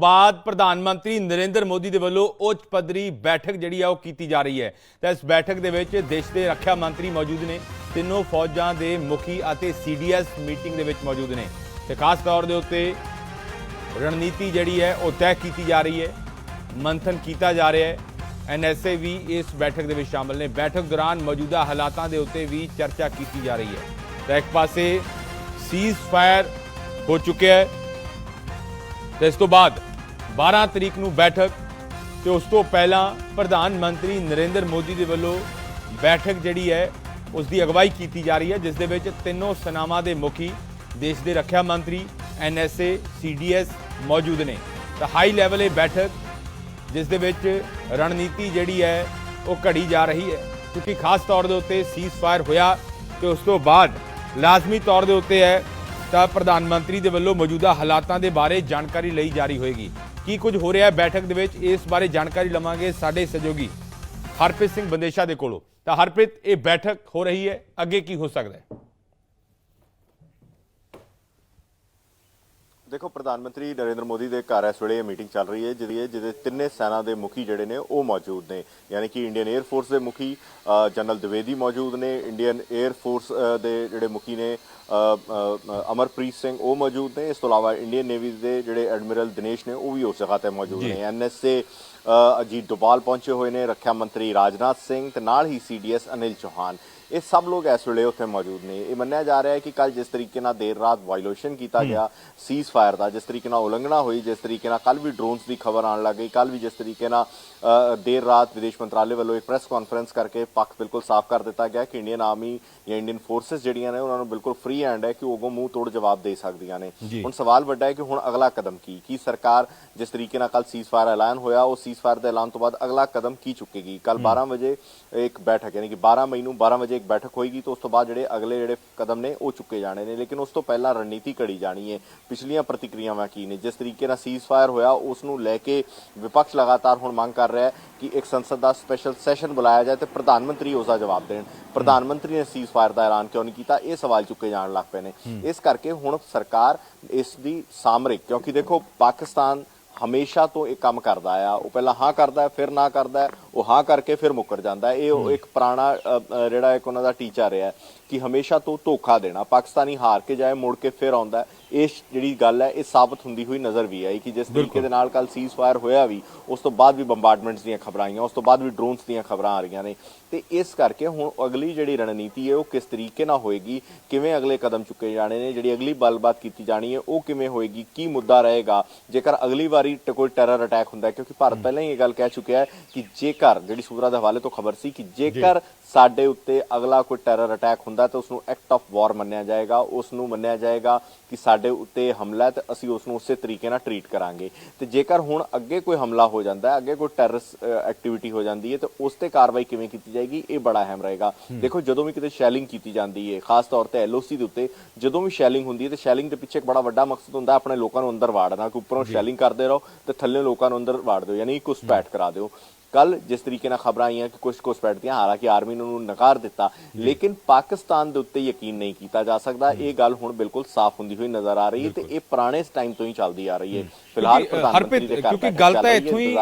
ਬਾਅਦ ਪ੍ਰਧਾਨ ਮੰਤਰੀ ਨਰਿੰਦਰ ਮੋਦੀ ਦੇ ਵੱਲੋਂ ਉੱਚ ਪੱਧਰੀ ਬੈਠਕ ਜਿਹੜੀ ਆ ਉਹ ਕੀਤੀ ਜਾ ਰਹੀ ਹੈ। ਤਾਂ ਇਸ ਬੈਠਕ ਦੇ ਵਿੱਚ ਦੇਸ਼ ਦੇ ਰੱਖਿਆ ਮੰਤਰੀ ਮੌਜੂਦ ਨੇ, ਤਿੰਨੋਂ ਫੌਜਾਂ ਦੇ ਮੁਖੀ ਅਤੇ ਸੀਡੀਐਸ ਮੀਟਿੰਗ ਦੇ ਵਿੱਚ ਮੌਜੂਦ ਨੇ। ਤੇ ਖਾਸ ਤੌਰ ਦੇ ਉੱਤੇ ਰਣਨੀਤੀ ਜਿਹੜੀ ਹੈ ਉਹ ਤੈਅ ਕੀਤੀ ਜਾ ਰਹੀ ਹੈ, ਮੰਥਨ ਕੀਤਾ ਜਾ ਰਿਹਾ ਹੈ। ਐਨਐਸਏ ਵੀ ਇਸ ਬੈਠਕ ਦੇ ਵਿੱਚ ਸ਼ਾਮਲ ਨੇ। ਬੈਠਕ ਦੌਰਾਨ ਮੌਜੂਦਾ ਹਾਲਾਤਾਂ ਦੇ ਉੱਤੇ ਵੀ ਚਰਚਾ ਕੀਤੀ ਜਾ ਰਹੀ ਹੈ। ਤਾਂ ਇੱਕ ਪਾਸੇ ਸੀਜ਼ ਫਾਇਰ ਹੋ ਚੁੱਕਿਆ ਹੈ। ਤੇ ਇਸ ਤੋਂ ਬਾਅਦ 12 ਤਰੀਕ ਨੂੰ ਬੈਠਕ ਤੇ ਉਸ ਤੋਂ ਪਹਿਲਾਂ ਪ੍ਰਧਾਨ ਮੰਤਰੀ ਨਰਿੰਦਰ ਮੋਦੀ ਦੇ ਵੱਲੋਂ ਬੈਠਕ ਜਿਹੜੀ ਹੈ ਉਸ ਦੀ ਅਗਵਾਈ ਕੀਤੀ ਜਾ ਰਹੀ ਹੈ, ਜਿਸ ਦੇ ਵਿੱਚ ਤਿੰਨੋਂ ਸੈਨਾਵਾਂ ਦੇ ਮੁਖੀ, ਦੇਸ਼ ਦੇ ਰੱਖਿਆ ਮੰਤਰੀ ਐਨਐਸਏ ਸੀਡੀਐਸ ਮੌਜੂਦ ਨੇ। ਤਾਂ ਹਾਈ ਲੈਵਲ ਇਹ ਬੈਠਕ, ਜਿਸ ਦੇ ਵਿੱਚ ਰਣਨੀਤੀ ਜਿਹੜੀ ਹੈ, ਉਹ ਘੜੀ ਜਾ ਰਹੀ ਹੈ। ਕਿਉਂਕਿ ਖਾਸ ਤੌਰ ਦੇ ਉੱਤੇ ਸੀਜ਼ ਫਾਇਰ ਹੋਇਆ ਤੇ ਉਸ ਤੋਂ ਬਾਅਦ ਲਾਜ਼ਮੀ ਤੌਰ ਦੇ ਉੱਤੇ ਹੈ ਤਾਂ ਪ੍ਰਧਾਨ ਮੰਤਰੀ ਦੇ ਵੱਲੋਂ ਮੌਜੂਦਾ ਹਾਲਾਤਾਂ ਦੇ ਬਾਰੇ ਜਾਣਕਾਰੀ ਲਈ ਜਾਰੀ ਹੋਏਗੀ। ਕੀ ਕੁਝ ਹੋ ਰਿਹਾ ਹੈ ਬੈਠਕ ਦੇ ਵਿੱਚ? ਇਸ ਬਾਰੇ ਜਾਣਕਾਰੀ ਲਵਾਂਗੇ ਸਾਡੇ ਸਹਿਯੋਗੀ ਹਰਪ੍ਰੀਤ ਸਿੰਘ ਬੰਦੇਸ਼ਾ ਦੇ ਕੋਲੋਂ। ਤਾਂ ਹਰਪ੍ਰੀਤ, ਇਹ ਬੈਠਕ ਹੋ ਰਹੀ ਹੈ। ਅੱਗੇ ਕੀ ਹੋ ਸਕਦਾ ਹੈ? ਦੇਖੋ ਪ੍ਰਧਾਨ ਮੰਤਰੀ ਨਰਿੰਦਰ ਮੋਦੀ ਦੇ ਘਰ ਇਸ ਵੇਲੇ ਇਹ ਮੀਟਿੰਗ ਚੱਲ ਰਹੀ ਹੈ ਜਿਹਦੀ ਜਿਹਦੇ ਤਿੰਨੇ ਸੈਨਾ ਦੇ ਮੁਖੀ ਜਿਹੜੇ ਨੇ ਉਹ ਮੌਜੂਦ ਨੇ। ਯਾਨੀ ਕਿ ਇੰਡੀਅਨ 에ਅਰ ਫੋਰਸ ਦੇ ਮੁਖੀ ਜਨਰਲ ਦਿਵੇਦੀ ਮੌਜੂਦ ਨੇ ਇੰਡੀਅਨ 에ਅਰ ਫੋਰਸ ਦੇ ਜਿਹੜੇ ਮੁਖੀ ਨੇ ਅਮਰਪ੍ਰੀਤ ਸਿੰਘ ਉਹ ਮੌਜੂਦ ਨੇ। ਇਸ ਤੋਂ ਇਲਾਵਾ ਇੰਡੀਅਨ ਨੇਵੀ ਦੇ ਜਿਹੜੇ ਐਡਮਿਰਲ ਦਿਨੇਸ਼ ਨੇ ਉਹ ਵੀ ਉਸ ਜਗ੍ਹਾ ਤੇ ਮੌਜੂਦ ਨੇ। ਐਨਐਸਏ ਅਜੀਤ ਡੋਭਾਲ ਪਹੁੰਚੇ ਹੋਏ ਨੇ ਰੱਖਿਆ ਮੰਤਰੀ ਰਾਜਨਾਥ ਸਿੰਘ ਤੇ ਨਾਲ ਹੀ ਸੀਡੀਐਸ ਅਨਿਲ ਚੌਹਾਨ। ਇਹ ਸਭ ਲੋਕ ਇਸ ਵੇਲੇ ਉੱਥੇ ਮੌਜੂਦ ਨੇ। ਇਹ ਮੰਨਿਆ ਜਾ ਰਿਹਾ ਹੈ ਕਿ ਕੱਲ ਜਿਸ ਤਰੀਕੇ ਨਾਲ ਦੇਰ ਰਾਤ ਵਾਇਓਲੇਸ਼ਨ ਕੀਤਾ ਗਿਆ ਸੀਜ਼ ਫਾਇਰ ਦਾ ਜਿਸ ਤਰੀਕੇ ਨਾਲ ਉਲੰਘਣਾ ਹੋਈ ਜਿਸ ਤਰੀਕੇ ਨਾਲ ਕੱਲ ਵੀ ਡਰੋਨਸ ਦੀ ਖਬਰ ਆਉਣ ਲੱਗ ਗਈ ਕੱਲ ਵੀ ਜਿਸ ਤਰੀਕੇ ਨਾਲ ਦੇਰ ਰਾਤ ਵਿਦੇਸ਼ ਮੰਤਰਾਲੇ ਵੱਲੋਂ ਇੱਕ ਪ੍ਰੈਸ ਕਾਨਫਰੰਸ ਕਰਕੇ ਪੱਖ ਬਿਲਕੁਲ ਸਾਫ਼ ਕਰ ਦਿੱਤਾ ਗਿਆ ਕਿ ਇੰਡੀਅਨ ਆਰਮੀ ਜਾਂ ਇੰਡੀਅਨ ਫੋਰਸਸ ਜਿਹੜੀਆਂ ਨੇ ਉਹਨਾਂ ਨੂੰ ਬਿਲਕੁਲ ਫ੍ਰੀ ਹੈਂਡ ਹੈ ਕਿ ਉਹ ਮੂੰਹ ਤੋੜ ਜਵਾਬ ਦੇ ਸਕਦੀਆਂ ਨੇ। ਹੁਣ ਸਵਾਲ ਵੱਡਾ ਹੈ ਕਿ ਹੁਣ ਅਗਲਾ ਕਦਮ ਕੀ? ਕੀ ਸਰਕਾਰ ਜਿਸ ਤਰੀਕੇ ਨਾਲ ਕੱਲ ਸੀਜ਼ ਫਾਇਰ ਐਲਾਨ ਹੋਇਆ ਉਹ ਸੀਜ਼ ਫਾਇਰ ਦੇ ਐਲਾਨ ਤੋਂ ਬਾਅਦ ਅਗਲਾ ਕਦਮ ਕੀ ਚੁੱਕੇਗੀ? ਕੱਲ 12 ਵਜੇ ਇੱਕ ਬੈਠਕ ਯਾਨੀ ਕਿ 12 ਮਈ ਨੂੰ 12 ਵਜੇ ਇੱਕ ਬੈਠਕ ਹੋਏਗੀ ਤਾਂ ਉਸ ਤੋਂ ਬਾਅਦ ਜਿਹੜੇ ਅਗਲੇ ਜਿਹੜੇ ਕਦਮ ਨੇ ਉਹ ਚੁੱਕੇ ਜਾਣੇ ਨੇ। ਲੇਕਿਨ ਉਸ ਤੋਂ ਪਹਿਲਾਂ ਰਣਨੀਤੀ ਘੜੀ ਜਾਣੀ ਹੈ। ਪਿਛਲੀਆਂ ਪ੍ਰਤੀਕਿਰਿਆਵਾਂ ਕੀ ਨੇ? ਜਿਸ ਤਰੀਕੇ ਨਾਲ ਸੀਜ਼ ਫਾਇਰ ਹੋਇਆ ਉਸ ਨੂੰ ਲੈ ਕੇ ਵਿਪਕਸ਼ ਲਗਾਤਾਰ ਹੁਣ ਮੰਗ ਕਰ ਰਿਹਾ ਹੈ ਕਿ ਇੱਕ ਸੰਸਦ ਦਾ ਸਪੈਸ਼ਲ ਸੈਸ਼ਨ ਬੁਲਾਇਆ ਜਾਏ ਤੇ ਪ੍ਰਧਾਨ ਮੰਤਰੀ ਉਸ ਦਾ ਜਵਾਬ ਦੇਣ। ਪ੍ਰਧਾਨ ਮੰਤਰੀ ਨੇ ਸੀਜ਼ ਫਾਇਰ ਦਾ ਐਲਾਨ ਕਿਉਂ ਨਹੀਂ ਕੀਤਾ? ਇਹ ਸਵਾਲ ਚੁੱਕੇ ਜਾਣ ਲੱਗ ਪਏ ਨੇ। ਇਸ ਕਰਕੇ ਹੁਣ ਸਰਕਾਰ ਇਸ ਦੀ ਸਾਮਰਿਕ ਕਿਉਂਕਿ ਦੇਖੋ ਪਾਕਿਸਤਾਨ ਹਮੇਸ਼ਾ ਤੋਂ ਇਹ ਕੰਮ ਕਰਦਾ ਆ ਉਹ ਪਹਿਲਾਂ ਹਾਂ ਕਰਦਾ ਫਿਰ ਨਾ ਕਰਦਾ ਉਹ ਹਾਂ ਕਰਕੇ ਫਿਰ ਮੁੱਕਰ ਜਾਂਦਾ ਇਹ ਇੱਕ ਪੁਰਾਣਾ ਜਿਹੜਾ ਇੱਕ ਉਹਨਾਂ ਦਾ ਟੀਚਾ ਰਿਹਾ ਕਿ ਹਮੇਸ਼ਾ ਤੋਂ ਧੋਖਾ ਦੇਣਾ ਪਾਕਿਸਤਾਨੀ ਹਾਰ ਕੇ ਜਾਏ ਮੁੜ ਕੇ ਫਿਰ ਆਉਂਦਾ। ਇਹ ਜਿਹੜੀ ਗੱਲ ਹੈ ਇਹ ਸਾਬਤ ਹੁੰਦੀ ਹੋਈ ਨਜ਼ਰ ਵੀ ਆਈ ਕਿ ਜਿਸ ਤਰੀਕੇ ਦੇ ਨਾਲ ਕੱਲ ਸੀਜ਼ ਫਾਇਰ ਹੋਇਆ ਵੀ ਉਸ ਤੋਂ ਬਾਅਦ ਵੀ ਬੰਬਾਰਡਮੈਂਟਸ ਦੀਆਂ ਖਬਰਾਂ ਆਈਆਂ ਉਸ ਤੋਂ ਬਾਅਦ ਵੀ ਡਰੋਨਸ ਦੀਆਂ ਖਬਰਾਂ ਆ ਰਹੀਆਂ ਨੇ। ਤੇ ਇਸ ਕਰਕੇ ਹੁਣ ਅਗਲੀ ਜਿਹੜੀ ਰਣਨੀਤੀ ਹੈ ਉਹ ਕਿਸ ਤਰੀਕੇ ਨਾਲ ਹੋਏਗੀ ਕਿਵੇਂ ਅਗਲੇ ਕਦਮ ਚੁੱਕੇ ਜਾਣੇ ਨੇ ਜਿਹੜੀ ਅਗਲੀ ਗੱਲਬਾਤ ਕੀਤੀ ਜਾਣੀ ਹੈ ਉਹ ਕਿਵੇਂ ਹੋਏਗੀ ਕੀ ਮੁੱਦਾ ਰਹੇਗਾ ਜੇਕਰ ਅਗਲੀ ਵਾਰੀ ਕੋਈ ਟੈਰਰ ਅਟੈਕ ਹੁੰਦਾ ਕਿਉਂਕਿ ਭਾਰਤ ਪਹਿਲਾਂ ਹੀ ਇਹ ਗੱਲ ਕਹਿ ਚੁੱਕਿਆ ਹੈ ਕਿ ਜੇਕਰ ਜਿਹੜੀ ਸੂਤਰਾਂ ਦੇ ਹਵਾਲੇ ਤੋਂ ਖਬਰ ਸੀ ਕਿ ਜੇਕਰ ਸਾਡੇ ਉੱਤੇ ਅਗਲਾ ਕੋਈ ਟੈਰਰ ਅਟੈਕ ਹੁੰਦਾ ਤਾਂ ਉਸ ਨੂੰ ਐਕਟ ਆਫ ਵਾਰ ਮੰਨਿਆ ਜਾਏਗਾ ਉਸ ਨੂੰ ਮੰਨਿਆ ਜਾਏਗਾ ਕਿ ਸਾਡੇ ਉੱਤੇ ਹਮਲਾ ਹੈ ਤੇ ਅਸੀਂ ਉਸ ਨੂੰ ਉਸੇ ਤਰੀਕੇ ਨਾਲ ਟਰੀਟ ਕਰਾਂਗੇ। ਤੇ ਜੇਕਰ ਹੁਣ ਅੱਗੇ ਕੋਈ ਹਮਲਾ ਹੋ ਜਾਂਦਾ ਹੈ ਅੱਗੇ ਕੋਈ ਟੈਰਰਿਸਟ ਐਕਟੀਵਿਟੀ ਹੋ ਜਾਂਦੀ ਹੈ ਤੇ ਉਸ ਤੇ ਕਾਰਵਾਈ ਕਿਵੇਂ ਕੀਤੀ ਜਾਏਗੀ ਇਹ ਬੜਾ ਅਹਿਮ ਰਹੇਗਾ। ਦੇਖੋ ਜਦੋਂ ਵੀ ਕਿਤੇ ਸ਼ੈਲਿੰਗ ਕੀਤੀ ਜਾਂਦੀ ਹੈ ਖਾਸ ਤੌਰ ਤੇ ਐਲਓਸੀ ਦੇ ਉੱਤੇ ਜਦੋਂ ਵੀ ਸ਼ੈਲਿੰਗ ਹੁੰਦੀ ਹੈ ਤੇ ਸ਼ੈਲਿੰਗ ਦੇ ਪਿੱਛੇ ਇੱਕ ਬੜਾ ਵੱਡਾ ਮਕਸਦ ਹੁੰਦਾ ਆਪਣੇ ਲੋਕਾਂ ਨੂੰ ਅੰਦਰ ਵਾੜਨਾ ਕਿ ਉੱਪਰੋਂ ਸ਼ੈਲਿੰਗ ਕਰਦੇ ਰਹੋ ਤੇ ਥੱਲੇ ਲੋਕਾਂ ਨੂੰ ਅੰਦਰ ਵਾੜ ਦਿਓ ਯਾਨੀ ਘੁਸਪੈਠ ਕਰਾ ਦਿਓ। ਕੱਲ ਜਿਸ ਤਰੀਕੇ ਨਾਲ ਖਬਰਾਂ ਆਈਆਂ ਕਿ ਕੁਝ ਘੁਸਪੈਠ ਦੀਆਂ ਹਾਲਾਂਕਿ ਆਰਮੀ ਨੇ ਉਹਨੂੰ ਨਕਾਰ ਦਿੱਤਾ ਲੇਕਿਨ ਪਾਕਿਸਤਾਨ ਦੇ ਉੱਤੇ ਯਕੀਨ ਨਹੀਂ ਕੀਤਾ ਜਾ ਸਕਦਾ। ਇਹ ਗੱਲ ਹੁਣ ਬਿਲਕੁਲ ਸਾਫ਼ ਹੁੰਦੀ ਹੋਈ ਨਜ਼ਰ ਆ ਰਹੀ ਹੈ ਤੇ ਇਹ ਪੁਰਾਣੇ ਟਾਈਮ ਤੋਂ ਹੀ ਚੱਲਦੀ ਆ ਰਹੀ ਹੈ। ਫਿਲਹਾਲ ਪ੍ਰਧਾਨ ਮੰਤਰੀ ਦੇ ਕਿਉਂਕਿ ਗੱਲ ਤਾਂ ਇੱਥੋਂ ਹੀ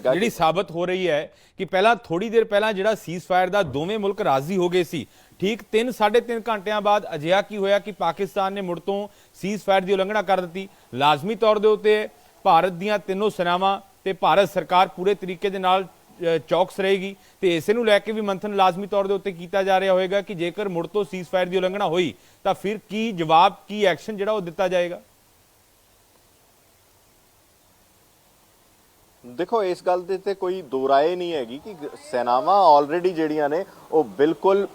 ਜਿਹੜੀ ਸਾਬਤ ਹੋ ਰਹੀ ਹੈ ਕਿ ਪਹਿਲਾਂ ਥੋੜੀ ਦੇਰ ਪਹਿਲਾਂ ਜਿਹੜਾ ਸੀਜ਼ ਫਾਇਰ ਦਾ ਦੋਵੇਂ ਮੁਲਕ ਰਾਜ਼ੀ ਹੋ ਗਏ ਸੀ ਠੀਕ 3 3.5 ਘੰਟਿਆਂ ਬਾਅਦ ਅਜਿਹਾ ਕੀ ਹੋਇਆ ਕਿ ਪਾਕਿਸਤਾਨ ਨੇ ਮੁੜ ਤੋਂ ਸੀਜ਼ ਫਾਇਰ ਦੀ ਉਲੰਘਣਾ ਕਰ ਦਿੱਤੀ। ਲਾਜ਼ਮੀ ਤੌਰ ਦੇ ਉੱਤੇ ਭਾਰਤ ਦੀਆਂ ਤਿੰਨੋਂ ਸੈਨਾਵਾਂ ਤੇ ਭਾਰਤ ਸਰਕਾਰ ਪੂਰੇ ਤਰੀਕੇ ਦੇ ਨਾਲ ਚੌਕਸ ਰਹੇਗੀ। ਤੇ ਇਸੇ ਨੂੰ ਲੈ ਕੇ ਵੀ ਮੰਥਨ ਲਾਜ਼ਮੀ ਤੌਰ ਦੇ ਉੱਤੇ ਕੀਤਾ ਜਾ ਰਿਹਾ ਹੋਵੇਗਾ ਕਿ ਜੇਕਰ ਮੁੜ ਤੋਂ ਸੀਜ਼ ਫਾਇਰ ਦੀ ਉਲੰਘਣਾ ਹੋਈ, ਤਾਂ ਫਿਰ ਕੀ ਜਵਾਬ, ਕੀ ਐਕਸ਼ਨ ਜਿਹੜਾ ਉਹ ਦਿੱਤਾ ਜਾਏਗਾ? ਦੇਖੋ ਇਸ ਗੱਲ ਦੇ ਤੇ ਕੋਈ ਦੋ ਰਾਏ ਨਹੀਂ ਹੈਗੀ ਕਿ ਸੈਨਾਵਾਂ ਆਲਰੇਡੀ ਜਿਹੜੀਆਂ ਨੇ ਉਹ ਬਿਲਕੁਲ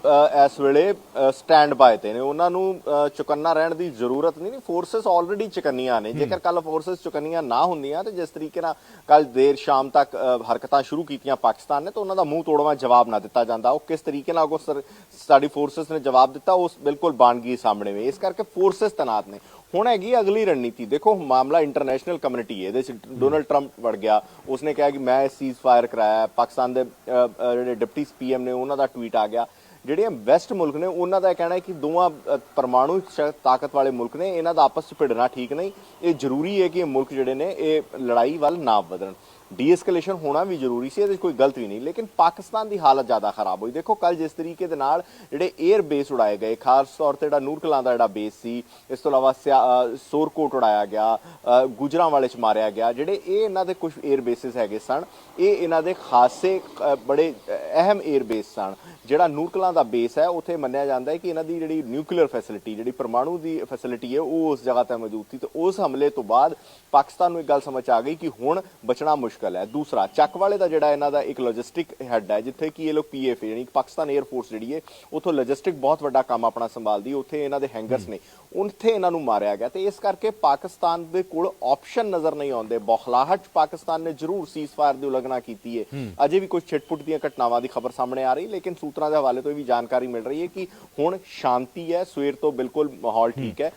ਇਸ ਵੇਲੇ ਸਟੈਂਡ ਬਾਏ ਤੇ ਨੇ। ਉਹਨਾਂ ਨੂੰ ਚੁਕੰਨਾ ਰਹਿਣ ਦੀ ਜ਼ਰੂਰਤ ਨਹੀਂ। ਫੋਰਸਸ ਆਲਰੇਡੀ ਚੁਕੰਨੀਆਂ ਨੇ। ਜੇਕਰ ਕੱਲ ਫੋਰਸਸ ਚੁਕੰਨੀਆਂ ਨਾ ਹੁੰਦੀਆਂ ਤੇ ਜਿਸ ਤਰੀਕੇ ਨਾਲ ਕੱਲ ਦੇਰ ਸ਼ਾਮ ਤੱਕ ਹਰਕਤਾਂ ਸ਼ੁਰੂ ਕੀਤੀਆਂ ਪਾਕਿਸਤਾਨ ਨੇ ਤਾਂ ਉਹਨਾਂ ਦਾ ਮੂੰਹ ਤੋੜਵਾ ਜਵਾਬ ਨਾ ਦਿੱਤਾ ਜਾਂਦਾ। ਉਹ ਕਿਸ ਤਰੀਕੇ ਨਾਲ ਸਰ- ਸਾਡੀ ਫੋਰਸਸ ਨੇ ਜਵਾਬ ਦਿੱਤਾ ਉਸ ਬਿਲਕੁਲ ਬਾਨਗੀ ਸਾਹਮਣੇ ਵੇ ਇਸ ਕਰਕੇ ਫੋਰਸਸ ਤਨਾਤ ਨੇ। ਹੁਣ ਹੈਗੀ ਅਗਲੀ ਰਣਨੀਤੀ। ਦੇਖੋ, ਮਾਮਲਾ ਇੰਟਰਨੈਸ਼ਨਲ ਕਮਿਊਨਿਟੀ ਹੈ, ਇਹਦੇ ਚ ਡੋਨਲਡ ਟਰੰਪ ਵੜ ਗਿਆ। ਉਸਨੇ ਕਿਹਾ ਕਿ ਮੈਂ ਸੀਜ਼ ਫਾਇਰ ਕਰਾਇਆ ਪਾਕਿਸਤਾਨ ਦੇ ਜਿਹੜੇ ਡਿਪਟੀ ਪੀਐਮ ਨੇ, ਉਹਨਾਂ ਦਾ ਟਵੀਟ ਆ ਗਿਆ। ਜਿਹੜੇ ਵੈਸਟ ਮੁਲਕ ਨੇ, ਉਹਨਾਂ ਦਾ ਕਹਿਣਾ ਹੈ ਕਿ ਦੋਵਾਂ ਪਰਮਾਣੂ ਤਾਕਤ ਵਾਲੇ ਮੁਲਕ ਨੇ, ਇਹਨਾਂ ਦਾ ਆਪਸ ਵਿੱਚ ਭਿੜਨਾ ਠੀਕ ਨਹੀਂ। ਇਹ ਜ਼ਰੂਰੀ ਹੈ ਕਿ ਇਹ ਮੁਲਕ ਜਿਹੜੇ ਨੇ, ਇਹ ਲੜਾਈ ਵੱਲ ਨਾ ਵਧਣ। ਡੀਐਸਕਲੇਸ਼ਨ ਹੋਣਾ ਵੀ ਜ਼ਰੂਰੀ ਸੀ, ਇਹਦੇ ਕੋਈ ਗਲਤੀ ਨਹੀਂ। ਲੇਕਿਨ ਪਾਕਿਸਤਾਨ ਦੀ ਹਾਲਤ ਜ਼ਿਆਦਾ ਖਰਾਬ ਹੋਈ। ਦੇਖੋ ਕੱਲ ਜਿਸ ਤਰੀਕੇ ਦੇ ਨਾਲ ਜਿਹੜੇ 에ਅਰ ਬੇਸ ਉਡਾਏ ਗਏ, ਖਾਸ ਤੌਰ ਤੇ ਜਿਹੜਾ ਨੂਰਕਲਾਂ ਦਾ ਜਿਹੜਾ ਬੇਸ ਸੀ, ਇਸ ਤੋਂ ਇਲਾਵਾ ਸੋਰਕੋਟ ਉਡਾਇਆ ਗਿਆ ਗੁਜਰਾਂ ਵਾਲੇ ਚ ਮਾਰਿਆ ਗਿਆ, ਜਿਹੜੇ ਇਹ ਇਹਨਾਂ ਦੇ ਕੁਝ 에ਅਰ ਬੇਸਿਸ ਹੈਗੇ ਸਨ, ਇਹ ਇਹਨਾਂ ਦੇ ਖਾਸੇ ਬੜੇ ਅਹਿਮ 에ਅਰ ਬੇਸ ਸਨ। ਜਿਹੜਾ ਨੂਰਕਲਾਂ ਦਾ ਬੇਸ ਹੈ, ਉੱਥੇ ਮੰਨਿਆ ਜਾਂਦਾ ਹੈ ਕਿ ਇਹਨਾਂ ਦੀ ਜਿਹੜੀ ਨਿਊਕਲੀਅਰ ਫੈਸਿਲਿਟੀ ਜਿਹੜੀ ਪਰਮਾਣੂ ਦੀ ਫੈਸਿਲਿਟੀ ਹੈ, ਉਹ ਉਸ ਜਗ੍ਹਾ ਤੇ ਮੌਜੂਦ ਸੀ ਤੇ ਉਸ ਹਮਲੇ ਤੋਂ ਬਾਅਦ ਪਾਕਿਸਤਾਨ ਨੂੰ ਇੱਕ ਗੱਲ ਸਮਝ ਆ ਗਈ ਕਿ ਹੁਣ ਬਚਣਾ ਮੁਸ਼ਕਲ ਹੈ। ਦੂਸਰਾ ਚੱਕ ਵਾਲੇ ਦਾ ਜਿਹੜਾ ਇਹਨਾਂ ਦਾ ਇੱਕ ਲੌਜਿਸਟਿਕ ਹੈੱਡ ਹੈ ਜਿੱਥੇ ਕਿ ਇਹ ਲੋਕ ਪੀਐਫ ਯਾਨੀ ਪਾਕਿਸਤਾਨ 에ਅਰ ਫੋਰਸ ਜਿਹੜੀ ਹੈ ਉਥੋਂ ਲੌਜਿਸਟਿਕ ਬਹੁਤ ਵੱਡਾ ਕੰਮ ਆਪਣਾ ਸੰਭਾਲਦੀ ਉੱਥੇ ਇਹਨਾਂ ਦੇ ਹੈਂਗਰਸ ਨੇ ਉੱਥੇ ਇਹਨਾਂ ਨੂੰ ਮਾਰਿਆ ਗਿਆ। ਤੇ ਇਸ ਕਰਕੇ ਪਾਕਿਸਤਾਨ ਦੇ ਕੋਲ ਆਪਸ਼ਨ ਨਜ਼ਰ ਨਹੀਂ ਆਉਂਦੇ। ਬੌਖਲਾਹਟ ਪਾਕਿਸਤਾਨ ਨੇ ਜ਼ਰੂਰ ਸੀਜ਼ਫਾਇਰ ਦੀ ਉਲੰਘਣਾ ਕੀਤੀ ਹੈ। ਅਜੇ ਵੀ ਕੁਝ ਛਿਟਪੁਟ ਦੀਆਂ ਘਟਨਾਵਾਂ ਦੀ ਖਬਰ ਸਾਹਮਣੇ ਆ ਰਹੀ ਲੇਕਿਨ ਸੂਤਰਾਂ ਦੇ ਹਵਾਲੇ ਤੋਂ ਵੀ ਜਾਣਕਾਰੀ ਮਿਲ ਰਹੀ ਹੈ ਕਿ ਹੁਣ ਸ਼ਾਂਤੀ ਹੈ ਸਵੇਰ ਤੋਂ ਬਿਲਕੁਲ ਮਾਹੌਲ ਠੀਕ ਹੈ।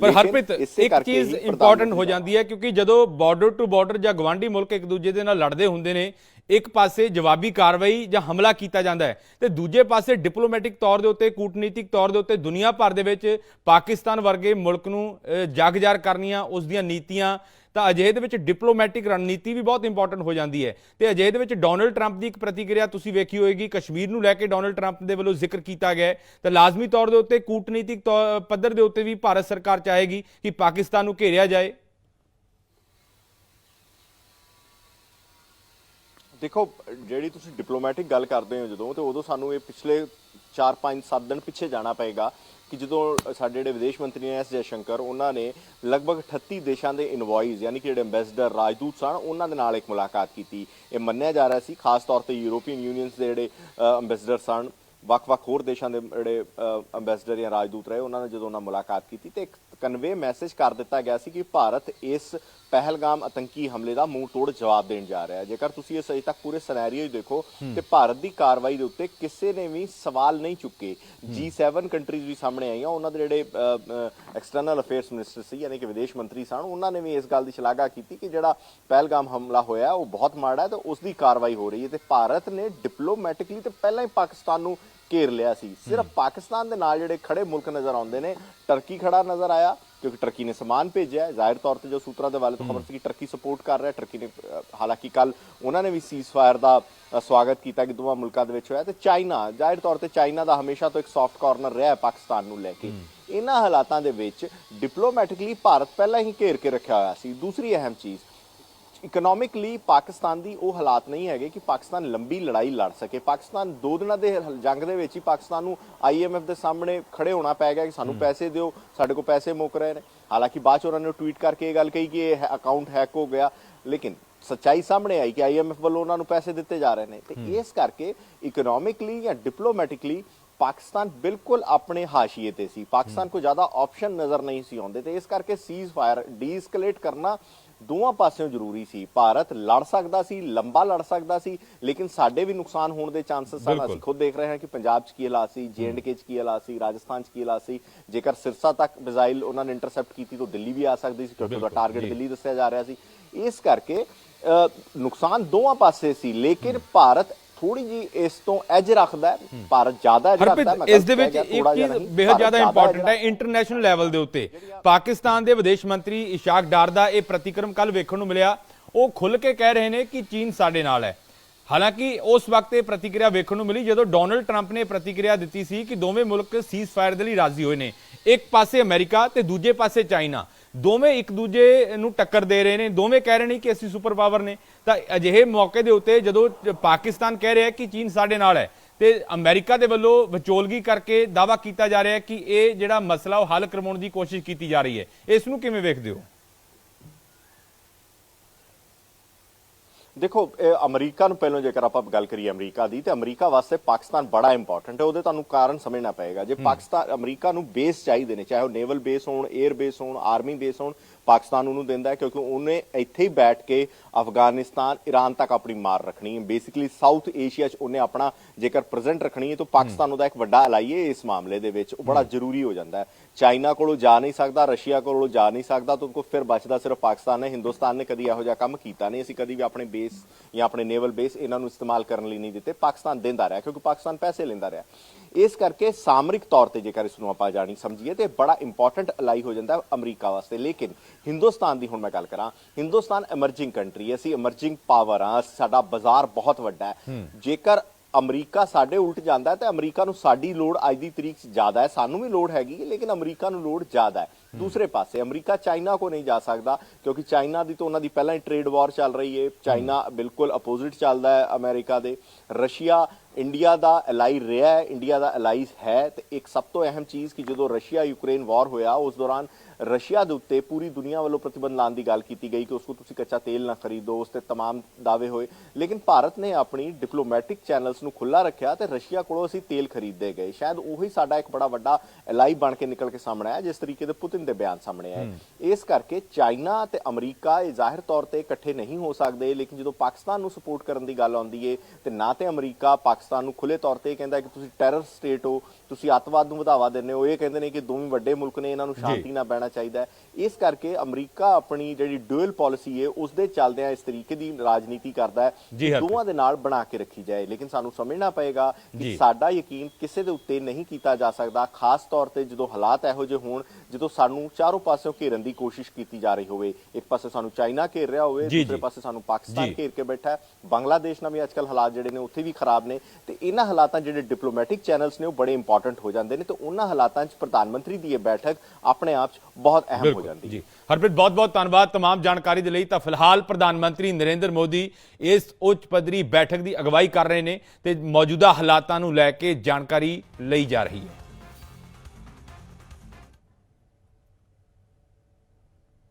ਪਰ ਹਰਪ੍ਰੀਤ ਇੱਕ ਚੀਜ਼ ਇੰਪੋਰਟੈਂਟ ਹੋ ਜਾਂਦੀ ਹੈ ਕਿਉਂਕਿ ਜਦੋਂ ਬਾਰਡਰ ਟੂ ਬਾਰਡਰ ਜਾਂ ਗਵਾਂਢੀ ਮੁਲਕ ਇੱਕ ਦੂਜੇ ਦੇ ਨਾਲ ਲੜਦੇ ਹੁੰਦੇ ਨੇ ਇੱਕ ਪਾਸੇ ਜਵਾਬੀ ਕਾਰਵਾਈ ਜਾਂ ਹਮਲਾ ਕੀਤਾ ਜਾਂਦਾ ਹੈ ਤੇ ਦੂਜੇ ਪਾਸੇ ਡਿਪਲੋਮੈਟਿਕ ਤੌਰ ਦੇ ਉੱਤੇ ਕੂਟਨੀਤਿਕ ਤੌਰ ਦੇ ਉੱਤੇ ਦੁਨੀਆ ਭਰ ਦੇ ਵਿੱਚ ਪਾਕਿਸਤਾਨ ਵਰਗੇ ਮੁਲਕ ਨੂੰ ਅਹ, ਜਗਜਾਰ ਕਰਨੀਆਂ ਉਸ ਦੀਆਂ ਨੀਤੀਆਂ ਤਾਂ ਅਜਿਹੇ ਦੇ ਵਿੱਚ ਡਿਪਲੋਮੈਟਿਕ ਰਣਨੀਤੀ ਵੀ ਬਹੁਤ ਇੰਪੋਰਟੈਂਟ ਹੋ ਜਾਂਦੀ ਹੈ। ਤੇ ਅਜਿਹੇ ਦੇ ਵਿੱਚ ਡੋਨਲਡ ਟਰੰਪ ਦੀ ਇੱਕ ਪ੍ਰਤੀਕਿਰਿਆ ਤੁਸੀਂ ਵੇਖੀ ਹੋਏਗੀ ਕਸ਼ਮੀਰ ਨੂੰ ਲੈ ਕੇ ਡੋਨਲਡ ਟਰੰਪ ਦੇ ਵੱਲੋਂ ਜ਼ਿਕਰ ਕੀਤਾ ਗਿਆ ਤਾਂ ਲਾਜ਼ਮੀ ਤੌਰ ਦੇ ਉੱਤੇ ਕੂਟਨੀਤਿਕ ਤੌਰ- ਪੱਧਰ ਦੇ ਉੱਤੇ ਵੀ ਭਾਰਤ ਸਰਕਾਰ ਚਾਹੇਗੀ ਕਿ ਪਾਕਿਸਤਾਨ ਨੂੰ ਘੇਰਿਆ ਜਾਏ। ਦੇਖੋ, ਜਿਹੜੀ ਤੁਸੀਂ ਡਿਪਲੋਮੈਟਿਕ ਗੱਲ ਕਰਦੇ ਹੋ ਜਦੋਂ, ਤੇ ਉਦੋਂ ਸਾਨੂੰ ਇਹ ਪਿਛਲੇ 4-5 7 ਦਿਨ ਪਿੱਛੇ ਜਾਣਾ ਪਏਗਾ ਕਿ ਜਦੋਂ ਸਾਡੇ ਜਿਹੜੇ ਵਿਦੇਸ਼ ਮੰਤਰੀ ਨੇ ਐਸ ਜੈਸ਼ੰਕਰ, ਉਹਨਾਂ ਨੇ ਲਗਭਗ 38 ਦੇਸ਼ਾਂ ਦੇ ਇਨਵੋਇਸ ਯਾਨੀ ਕਿ ਜਿਹੜੇ ਐਮਬੈਸਡਰ ਰਾਜਦੂਤ ਸਨ, ਉਹਨਾਂ ਦੇ ਨਾਲ ਇੱਕ ਮੁਲਾਕਾਤ ਕੀਤੀ। ਇਹ ਮੰਨਿਆ ਜਾ ਰਿਹਾ ਸੀ, ਖਾਸ ਤੌਰ ਤੇ ਯੂਰੋਪੀਅਨ ਯੂਨੀਅਨਸ ਦੇ ਜਿਹੜੇ ਐਮਬੈਸਡਰ ਸਨ ਵੱਖ-ਵੱਖ ਹੋਰ ਦੇਸ਼ਾਂ ਦੇ ਜਿਹੜੇ ਐਮਬੈਸਡਰ ਜਾਂ ਰਾਜਦੂਤ ਰਹੇ ਉਹਨਾਂ ਨੇ ਜਦੋਂ ਉਹਨਾਂ ਮੁਲਾਕਾਤ ਕੀਤੀ ਤੇ ਇੱਕ ਕਨਵੇ ਮੈਸੇਜ ਕਰ ਦਿੱਤਾ ਗਿਆ ਸੀ ਕਿ ਭਾਰਤ ਇਸ ਪਹਿਲਗਾਮ ਆਤੰਕੀ ਹਮਲੇ ਦਾ ਮੂੰਹ ਤੋੜ ਜਵਾਬ ਦੇਣ ਜਾ ਰਿਹਾ ਹੈ। ਜੇਕਰ ਤੁਸੀਂ ਇਹ ਸਹੀ ਤੱਕ ਪੂਰੇ ਸਿਨੈਰੀਓ ਹੀ ਦੇਖੋ ਤੇ ਭਾਰਤ ਦੀ ਕਾਰਵਾਈ ਦੇ ਉੱਤੇ ਕਿਸੇ ਨੇ ਵੀ ਸਵਾਲ ਨਹੀਂ ਚੁੱਕੇ। G7 ਕੰਟਰੀਜ਼ ਵੀ ਸਾਹਮਣੇ ਆਈਆਂ ਉਹਨਾਂ ਦੇ ਜਿਹੜੇ ਐਕਸਟਰਨਲ ਅਫੇਅਰਸ ਮਿਨਿਸਟਰ ਸੀ ਯਾਨੀ ਕਿ ਵਿਦੇਸ਼ ਮੰਤਰੀ ਸਨ ਉਹਨਾਂ ਨੇ ਵੀ ਇਸ ਗੱਲ ਦੀ ਸ਼ਲਾਘਾ ਕੀਤੀ ਕਿ ਜਿਹੜਾ ਪਹਿਲਗਾਮ ਹਮਲਾ ਹੋਇਆ ਉਹ ਬਹੁਤ ਮਾੜਾ ਹੈ ਤੇ ਉਸ ਦੀ ਕਾਰਵਾਈ ਹੋ ਰਹੀ ਹੈ ਤੇ ਭਾਰਤ ਨੇ ਡਿਪਲੋਮੈਟਿਕਲੀ ਤੇ ਪਹਿਲਾਂ ਹੀ ਪਾਕਿਸਤਾਨ ਨੂੰ ਘੇਰ ਲਿਆ ਸੀ। ਸਿਰਫ ਪਾਕਿਸਤਾਨ ਦੇ ਨਾਲ ਜਿਹੜੇ ਖੜੇ ਮੁਲਕ ਨਜ਼ਰ ਆਉਂਦੇ ਨੇ ਟਰਕੀ ਖੜਾ ਨਜ਼ਰ ਆਇਆ ਕਿਉਂਕਿ ਟਰਕੀ ਨੇ ਸਮਾਨ ਭੇਜਿਆ ਹੈ। ਜ਼ਾਹਿਰ ਤੌਰ ਤੇ ਜੋ ਸੂਤਰਾਂ ਦੇ ਵਾਲੇ ਤੋਂ ਖਬਰ ਸੀ ਕਿ ਟਰਕੀ ਸਪੋਰਟ ਕਰ ਰਿਹਾ ਟਰਕੀ ਨੇ ਹਾਲਾਂਕਿ ਕੱਲ ਉਹਨਾਂ ਨੇ ਵੀ ਸੀਜ਼ਫਾਇਰ ਦਾ ਸਵਾਗਤ ਕੀਤਾ ਕਿ ਦੋਵਾਂ ਮੁਲਕਾਂ ਦੇ ਵਿੱਚ ਹੋਇਆ ਤੇ ਚਾਈਨਾ ਜ਼ਾਹਿਰ ਤੌਰ ਤੇ ਚਾਈਨਾ ਦਾ ਹਮੇਸ਼ਾ ਤੋਂ ਇੱਕ ਸੌਫਟ ਕਾਰਨਰ ਰਿਹਾ ਹੈ ਪਾਕਿਸਤਾਨ ਨੂੰ ਲੈ ਕੇ। ਇਹਨਾਂ ਹਾਲਾਤਾਂ ਦੇ ਵਿੱਚ ਡਿਪਲੋਮੈਟਿਕਲੀ ਭਾਰਤ ਪਹਿਲਾਂ ਹੀ ਘੇਰ ਕੇ ਰੱਖਿਆ ਹੋਇਆ ਸੀ। ਦੂਸਰੀ ਅਹਿਮ ਚੀਜ਼ ਇਕਨੋਮਿਕਲੀ ਪਾਕਿਸਤਾਨ ਦੀ ਉਹ ਹਾਲਾਤ ਨਹੀਂ ਹੈਗੇ ਕਿ ਪਾਕਿਸਤਾਨ ਲੰਬੀ ਲੜਾਈ ਲੜ ਸਕੇ। ਪਾਕਿਸਤਾਨ ਦੋ ਦਿਨਾਂ ਦੇ ਜੰਗ ਦੇ ਵਿੱਚ ਹੀ ਪਾਕਿਸਤਾਨ ਨੂੰ ਆਈਐਮਐਫ ਦੇ ਸਾਹਮਣੇ ਖੜੇ ਹੋਣਾ ਪੈ ਗਿਆ ਕਿ ਸਾਨੂੰ ਪੈਸੇ ਦਿਓ ਸਾਡੇ ਕੋਲ ਪੈਸੇ ਮੁੱਕ ਰਹੇ ਨੇ। ਹਾਲਾਂਕਿ ਬਾਅਦ ਚ ਉਹਨਾਂ ਨੇ ਟਵੀਟ ਕਰਕੇ ਇਹ ਗੱਲ ਕਹੀ ਕਿ ਇਹ ਅਕਾਊਂਟ ਹੈਕ ਹੋ ਗਿਆ। ਲੇਕਿਨ ਸੱਚਾਈ ਸਾਹਮਣੇ ਆਈ ਕਿ ਆਈਐਮਐਫ ਵੱਲੋਂ ਉਹਨਾਂ ਨੂੰ ਪੈਸੇ ਦਿੱਤੇ ਜਾ ਰਹੇ ਨੇ। ਤੇ ਇਸ ਕਰਕੇ ਇਕਨੋਮਿਕਲੀ ਜਾਂ ਡਿਪਲੋਮੈਟਿਕਲੀ ਪਾਕਿਸਤਾਨ ਬਿਲਕੁਲ ਆਪਣੇ ਹਾਸ਼ੀਏ ਤੇ ਸੀ। ਪਾਕਿਸਤਾਨ ਕੋ ਜ਼ਿਆਦਾ ਆਪਸ਼ਨ ਨਜ਼ਰ ਨਹੀਂ ਸੀ ਆਉਂਦੇ ਤੇ ਇਸ ਕਰਕੇ ਸੀਜ਼ ਫਾਇਰ ਡੀਸਕਲੇਟ ਕਰਨਾ ਦੋਵਾਂ ਪਾਸਿਓਂ ਜ਼ਰੂਰੀ ਸੀ ਭਾਰਤ ਲੜ ਸਕਦਾ ਸੀ ਲੰਬਾ ਲੜ ਸਕਦਾ ਸੀ ਲੇਕਿਨ ਸਾਡੇ ਵੀ ਨੁਕਸਾਨ ਹੋਣ ਦੇ ਚਾਂਸਸ ਸਨ। ਅਸੀਂ ਖੁਦ ਦੇਖ ਰਹੇ ਹਾਂ ਕਿ ਪੰਜਾਬ 'ਚ ਕੀ ਹਾਲਾਤ ਸੀ ਜੀਐਂਡਕੇ 'ਚ ਕੀ ਹਾਲਾਤ ਸੀ ਰਾਜਸਥਾਨ 'ਚ ਕੀ ਹਾਲਾਤ ਸੀ ਜੇਕਰ ਸਿਰਸਾ ਤੱਕ ਮਿਜ਼ਾਈਲ ਉਹਨਾਂ ਨੇ ਇੰਟਰਸੈਪਟ ਕੀਤੀ ਤਾਂ ਦਿੱਲੀ ਵੀ ਆ ਸਕਦੀ ਸੀ ਕਿਉਂਕਿ ਉਹਦਾ ਟਾਰਗੇਟ। ਦਿੱਲੀ ਦੱਸਿਆ ਜਾ ਰਿਹਾ ਸੀ ਇਸ ਕਰਕੇ ਨੁਕਸਾਨ ਦੋਵਾਂ ਪਾਸੇ ਸੀ ਲੇਕਿਨ ਭਾਰਤ ਥੋੜੀ ਜੀ ਇਸ ਤੋਂ ਐਜ ਰੱਖਦਾ ਭਾਰਤ ਜ਼ਿਆਦਾ ਐਜ ਰੱਖਦਾ ਹਰਪ੍ਰੀਤ ਇਸ ਦੇ ਵਿੱਚ ਇੱਕ ਚੀਜ਼ ਬੇहद ਜ਼ਿਆਦਾ ਇੰਪੋਰਟੈਂਟ ਹੈ ਇੰਟਰਨੈਸ਼ਨਲ ਲੈਵਲ ਦੇ ਉੱਤੇ। ਪਾਕਿਸਤਾਨ ਦੇ ਵਿਦੇਸ਼ ਮੰਤਰੀ ਇਸ਼ਾਕ ਡਾਰ ਦਾ ਇਹ ਪ੍ਰਤੀਕਰਮ ਕੱਲ ਵੇਖਣ ਨੂੰ ਮਿਲਿਆ। ਉਹ ਖੁੱਲ ਕੇ ਕਹਿ ਰਹੇ ਨੇ ਕਿ ਚੀਨ ਸਾਡੇ ਨਾਲ ਹੈ। ਹਾਲਾਂਕਿ ਉਸ ਵਕਤ ਇਹ ਪ੍ਰਤੀਕਿਰਿਆ ਵੇਖਣ ਨੂੰ ਮਿਲੀ ਜਦੋਂ ਡੋਨਲਡ ਟਰੰਪ ਨੇ ਪ੍ਰਤੀਕਿਰਿਆ ਦਿੱਤੀ ਸੀ ਕਿ ਦੋਵੇਂ ਮੁਲਕ ਸੀਜ਼ਫਾਇਰ ਦੇ ਲਈ ਰਾਜ਼ੀ ਹੋਏ ਨੇ। ਇੱਕ ਪਾਸੇ ਅਮਰੀਕਾ ਤੇ ਦੂਜੇ ਪਾਸੇ ਚਾਈਨਾ। ਦੋਵੇਂ ਇੱਕ ਦੂਜੇ ਨੂੰ ਟੱਕਰ ਦੇ ਰਹੇ ਨੇ, ਦੋਵੇਂ ਕਹਿ ਰਹੇ ਨੇ ਕਿ ਅਸੀਂ ਸੁਪਰ ਪਾਵਰ ਨੇ। ਤਾਂ ਅਜਿਹੇ ਮੌਕੇ ਦੇ ਉੱਤੇ ਜਦੋਂ ਪਾਕਿਸਤਾਨ ਕਹਿ ਰਿਹਾ ਕਿ ਚੀਨ ਸਾਡੇ ਨਾਲ ਹੈ, ਤੇ ਅਮਰੀਕਾ ਦੇ ਵੱਲੋਂ ਵਿਚੋਲਗੀ ਕਰਕੇ ਦਾਵਾ ਕੀਤਾ ਜਾ ਰਿਹਾ ਹੈ ਕਿ ਇਹ ਜਿਹੜਾ ਮਸਲਾ ਉਹ ਹੱਲ ਕਰਵਾਉਣ ਦੀ ਕੋਸ਼ਿਸ਼ ਕੀਤੀ ਜਾ ਰਹੀ ਹੈ। ਇਸ ਨੂੰ ਕਿਵੇਂ ਵੇਖਦੇ ਹੋ? ਦੇਖੋ ਅਮਰੀਕਾ ਨੂੰ ਪਹਿਲਾਂ ਜੇਕਰ ਆਪਾਂ ਗੱਲ ਕਰੀਏ ਅਮਰੀਕਾ ਦੀ ਤੇ ਅਮਰੀਕਾ ਵਾਸਤੇ ਪਾਕਿਸਤਾਨ ਬੜਾ ਇੰਪੋਰਟੈਂਟ ਹੈ ਉਹਦੇ ਤੁਹਾਨੂੰ ਕਾਰਨ ਸਮਝਣਾ ਪਏਗਾ। ਜੇ ਪਾਕਿਸਤਾਨ ਅਮਰੀਕਾ ਨੂੰ ਬੇਸ ਚਾਹੀਦੇ ਨੇ ਚਾਹੇ ਉਹ ਨੇਵਲ ਬੇਸ ਹੋਣ 에ਅਰ ਬੇਸ ਹੋਣ ਆਰਮੀ ਬੇਸ ਹੋਣ ਪਾਕਿਸਤਾਨ ਉਹਨੂੰ ਦਿੰਦਾ ਹੈ ਕਿਉਂਕਿ ਉਹਨੇ ਇੱਥੇ ਹੀ ਬੈਠ ਕੇ ਅਫਗਾਨਿਸਤਾਨ ਈਰਾਨ ਤੱਕ ਆਪਣੀ ਮਾਰ ਰੱਖਣੀ ਹੈ। ਬੇਸਿਕਲੀ ਸਾਊਥ ਏਸ਼ੀਆ 'ਚ ਉਹਨੇ ਆਪਣਾ ਜੇਕਰ ਪ੍ਰੈਜ਼ੈਂਟ ਰੱਖਣੀ ਹੈ ਤਾਂ ਪਾਕਿਸਤਾਨ ਉਹਦਾ ਇੱਕ ਵੱਡਾ ਅਲਾਈ ਹੈ ਇਸ ਮਾਮਲੇ ਦੇ ਵਿੱਚ। ਉਹ ਬੜਾ ਜ਼ਰੂਰੀ ਹੋ ਜਾਂਦਾ ਹੈ। ਚਾਈਨਾ ਕੋਲੋਂ ਜਾ ਨਹੀਂ ਸਕਦਾ ਰਸ਼ੀਆ ਕੋਲੋਂ ਜਾ ਨਹੀਂ ਸਕਦਾ ਤਾਂ ਉਹਨੂੰ ਫਿਰ ਬਚਦਾ ਸਿਰਫ ਪਾਕਿਸਤਾਨ ਹੈ ਹਿੰਦੁਸਤਾਨ ਨੇ ਕਦੀ ਇਹੋ ਜਿਹਾ ਕੰਮ ਕੀਤਾ ਨਹੀਂ। ਅਸੀਂ ਕਦੀ ਵੀ ਆਪਣੇ ਬੇਸ ਜਾਂ ਆਪਣੇ ਨੇਵਲ ਬੇਸ ਇਹਨਾਂ ਨੂੰ ਇਸਤੇਮਾਲ ਕਰਨ ਲਈ ਨਹੀਂ ਦਿੱਤੇ। ਪਾਕਿਸਤਾਨ ਦਿੰਦਾ ਰਿਹਾ ਕਿਉਂਕਿ ਪਾਕਿਸਤਾਨ ਪੈਸੇ ਲੈਂਦਾ ਰਿਹਾ। ਇਸ ਕਰਕੇ ਸਾਮਰਿਕ ਤੌਰ ਤੇ ਜੇਕਰ ਇਸ ਨੂੰ ਆਪਾਂ ਜਾਣੀ ਸਮਝੀਏ ਤੇ ਬੜਾ ਇੰਪੋਰਟੈਂਟ ਅਲਾਈ ਹੋ ਜਾਂਦਾ ਅਮਰੀਕਾ ਵਾਸਤੇ। ਲੇਕਿਨ ਹਿੰਦੁਸਤਾਨ ਦੀ ਹੁਣ ਮੈਂ ਗੱਲ ਕਰਾਂ ਹਿੰਦੁਸਤਾਨ ਐਮਰਜਿੰਗ ਕੰਟਰੀ ਹੈ ਅਸੀਂ ਐਮਰਜਿੰਗ ਪਾਵਰ ਆ ਸਾਡਾ ਬਾਜ਼ਾਰ ਬਹੁਤ ਵੱਡਾ ਹੈ। ਜੇਕਰ ਅਮਰੀਕਾ ਸਾਡੇ ਉਲਟ ਜਾਂਦਾ ਤੇ ਅਮਰੀਕਾ ਨੂੰ ਸਾਡੀ ਲੋੜ ਅੱਜ ਦੀ ਤਰੀਕ 'ਚ ਜ਼ਿਆਦਾ ਹੈ ਸਾਨੂੰ ਵੀ ਲੋੜ ਹੈਗੀ ਹੈ ਲੇਕਿਨ ਅਮਰੀਕਾ ਨੂੰ ਲੋੜ ਜ਼ਿਆਦਾ ਹੈ। ਦੂਸਰੇ ਪਾਸੇ ਅਮਰੀਕਾ ਚਾਈਨਾ ਕੋ ਨਹੀਂ ਜਾ ਸਕਦਾ ਕਿਉਂਕਿ ਚਾਈਨਾ ਦੀ ਤਾਂ ਉਹਨਾਂ ਦੀ ਪਹਿਲਾਂ ਹੀ ਟ੍ਰੇਡ ਵਾਰ ਚੱਲ ਰਹੀ ਹੈ। ਚਾਈਨਾ ਬਿਲਕੁਲ ਅਪੋਜ਼ਿਟ ਚੱਲਦਾ ਹੈ ਅਮਰੀਕਾ ਦੇ। ਰਸ਼ੀਆ ਇੰਡੀਆ ਦਾ ਅਲਾਈ ਰਿਹਾ ਹੈ ਇੰਡੀਆ ਦਾ ਅਲਾਈਜ਼ ਹੈ ਤੇ ਇੱਕ ਸਭ ਤੋਂ ਅਹਿਮ ਚੀਜ਼ ਕਿ ਜਦੋਂ ਰਸ਼ੀਆ ਯੂਕਰੇਨ ਵਾਰ ਹੋਇਆ ਉਸ ਦੌਰਾਨ ਰਸ਼ੀਆ ਦੇ ਉੱਤੇ ਪੂਰੀ ਦੁਨੀਆ ਵੱਲੋਂ ਪ੍ਰਤੀਬੰਧ ਲਾਉਣ ਦੀ ਗੱਲ ਕੀਤੀ ਗਈ ਕਿ ਉਸ ਕੋ ਤੁਸੀਂ ਕੱਚਾ ਤੇਲ ਨਾ ਖਰੀਦੋ ਉਸ ਤੇ तमाम ਦਾਅਵੇ ਹੋਏ ਲੇਕਿਨ ਭਾਰਤ ਨੇ ਆਪਣੀ ਡਿਪਲੋਮੈਟਿਕ ਚੈਨਲਸ ਨੂੰ ਖੁੱਲਾ ਰੱਖਿਆ ਤੇ ਰਸ਼ੀਆ ਕੋਲੋਂ ਅਸੀਂ ਤੇਲ ਖਰੀਦਦੇ ਗਏ ਸ਼ਾਇਦ ਉਹੀ ਸਾਡਾ ਇੱਕ ਬੜਾ ਵੱਡਾ ਅਲਾਈ ਬਣ ਕੇ ਨਿਕਲ ਕੇ ਸਾਹਮਣੇ ਆਇਆ ਜਿਸ ਤਰੀਕੇ ਦੇ ਪੁਤਿਨ ਦੇ ਬਿਆਨ ਸਾਹਮਣੇ ਆਏ ਇਸ ਕਰਕੇ ਚਾਈਨਾ ਤੇ ਅਮਰੀਕਾ ਇਹ ਜ਼ਾਹਿਰ ਤੌਰ ਤੇ ਇਕੱਠੇ ਨਹੀਂ ਹੋ ਸਕਦੇ ਲੇਕਿਨ ਜਦੋਂ ਪਾਕਿਸਤਾਨ ਨੂੰ ਸਪੋਰਟ ਕਰਨ ਦੀ ਗੱਲ ਆਉਂਦੀ ਏ ਤੇ ਨਾ ਤੇ ਅਮਰੀਕਾ ਪਾਕਿਸਤਾਨ ਨੂੰ ਖੁੱਲੇ ਤੌਰ ਤੇ ਕਹਿੰਦਾ ਕਿ ਤੁਸੀਂ ਟੈਰਰ ਸਟੇਟ ਹੋ ਤੁਸੀਂ ਅੱਤਵਾਦ ਨੂੰ ਵਧਾਵਾ ਦਿੰਦੇ ਹੋ ਇਹ ਕਹਿੰਦੇ ਨੇ ਕਿ ਦੋਵੇਂ ਵੱਡੇ ਮੁਲਕ ਨੇ ਇਹਨਾਂ ਨੂੰ ਸ਼ਾਂਤੀ ਨਾਲ ਬਹਿਣਾ ਚਾਹੀਦਾ ਇਸ ਕਰਕੇ ਅਮਰੀਕਾ ਆਪਣੀ ਜਿਹੜੀ ਡੁਅਲ ਪਾਲਿਸੀ ਹੈ ਉਸ ਦੇ ਚੱਲਦਿਆਂ ਇਸ ਤਰੀਕੇ ਦੀ ਰਾਜਨੀਤੀ ਕਰਦਾ ਹੈ। ਦੋਵਾਂ ਦੇ ਨਾਲ ਬਣਾ ਕੇ ਰੱਖੀ ਜਾਏ ਲੇਕਿਨ ਸਾਨੂੰ ਸਮਝਣਾ ਪਏਗਾ। ਕਿ ਸਾਡਾ ਯਕੀਨ ਕਿਸੇ ਦੇ ਉੱਤੇ ਨਹੀਂ ਕੀਤਾ ਜਾ ਸਕਦਾ ਖਾਸ ਤੌਰ ਤੇ ਜਦੋਂ ਹਾਲਾਤ ਇਹੋ ਜਿਹੇ ਹੋਣ ਜਦੋਂ ਸਾਨੂੰ ਚਾਰੋਂ ਪਾਸਿਓਂ ਘੇਰਨ ਦੀ ਕੋਸ਼ਿਸ਼ ਕੀਤੀ ਜਾ ਰਹੀ ਹੋਵੇ ਇੱਕ ਪਾਸੇ ਸਾਨੂੰ ਚਾਈਨਾ ਘੇਰ ਰਿਹਾ ਹੋਵੇ ਜੀ, ਦੂਸਰੇ ਜੀ। ਪਾਸੇ ਸਾਨੂੰ ਪਾਕਿਸਤਾਨ ਜੀ। ਘੇਰ ਕੇ ਬੈਠਾ ਹੈ ਬੰਗਲਾਦੇਸ਼ ਨਾਲ ਵੀ ਅੱਜਕੱਲ ਹਾਲਾਤ ਜਿਹੜੇ ਨੇ ਉੱਥੇ ਵੀ ਖਰਾਬ ਨੇ ਤੇ ਇਹਨਾਂ ਹਾਲਾਤਾਂ ਜਿਹੜੇ ਡਿਪਲੋਮੈਟਿਕ ਚੈਨਲਸ ਨੇ ਉਹ ਬੜੇ ਇੰਪੋਰਟੈਂਟ ਹੋ ਜਾਂਦੇ ਨੇ ਤੇ ਉਹਨਾਂ ਹਾਲਾਤਾਂ 'ਚ ਪ੍ਰਧਾਨ ਮੰਤਰੀ ਦੀ ਇਹ ਬੈਠਕ ਆਪਣੇ ਆਪ 'ਚ ਬਹੁਤ ਅਹਿਮ ਹੋ ਬਿਲਕੁਲ ਜਾਂਦੀ ਹੈ ਜੀ ਹਰਪ੍ਰੀਤ ਬਹੁਤ ਬਹੁਤ ਧੰਨਵਾਦ तमाम ਜਾਣਕਾਰੀ ਦੇ ਲਈ ਤਾਂ ਫਿਲਹਾਲ ਪ੍ਰਧਾਨ ਮੰਤਰੀ ਨਰਿੰਦਰ ਮੋਦੀ ਇਸ ਉੱਚ ਪੱਧਰੀ ਬੈਠਕ ਦੀ ਅਗਵਾਈ ਕਰ ਰਹੇ ਨੇ ਤੇ ਮੌਜੂਦਾ ਹਾਲਾਤਾਂ ਨੂੰ ਲੈ ਕੇ ਜਾਣਕਾਰੀ ਲਈ ਜਾ ਰਹੀ ਹੈ